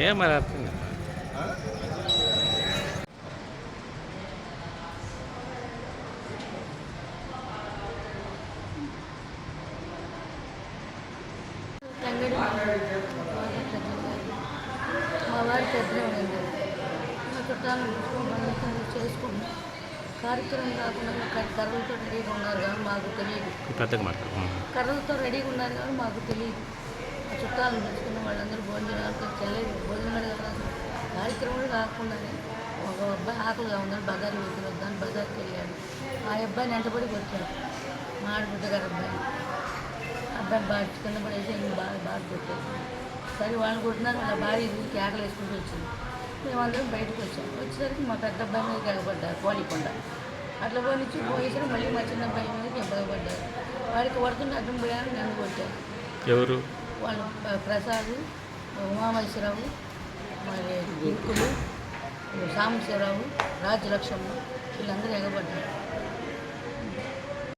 ఏం మరి అర్థం మా వారి చుట్టాలు చేసుకుంటాం కార్యక్రమం కాకుండా కర్రలతో రెడీగా ఉన్నారు కానీ మాకు తెలియదు కర్రలతో రెడీగా ఉన్నారు కానీ మాకు తెలియదు. చుట్టాలను పిలుచుకున్న వాళ్ళందరూ భోజనాలు చెల్లెలు భోజనాలు కదా కార్యక్రమాలు కాకుండానే ఒక అబ్బాయి ఆకలిగా ఉందని బజార్ వెళ్తున్న వద్దని బజార్కి వెళ్ళాడు. ఆ అబ్బాయిని వెంటబడి వచ్చాడు. మా ఆడబిడ్డ గారు అబ్బాయి. అబ్బాయి బాగా కింద పడేసి ఇంక బాగా బాగా కొట్టాడు. సరే వాళ్ళు కొట్టినారు వాళ్ళ భార్య ఊరికి ఆకలి వేసుకుంటూ వచ్చింది. మేమందరం బయటకు వచ్చాం. వచ్చేసరికి మా పెద్ద అబ్బాయి మీద ఎగబడ్డారు కోలికొండ. అట్లా పోనిచ్చి పోయేసరికి మళ్ళీ మా చిన్న అబ్బాయి మీద ఎగబడ్డారు వాడికి పడుతుంటే అడ్డం పోయాను నన్ను కొట్టారు. ఎవరు? వాళ్ళు ప్రసాద్ ఉమామహేశ్వరరావు మరి దిక్కులు సాంబశివరావు రాజ్యలక్ష్మ వీళ్ళందరూ ఎగబడ్డారు.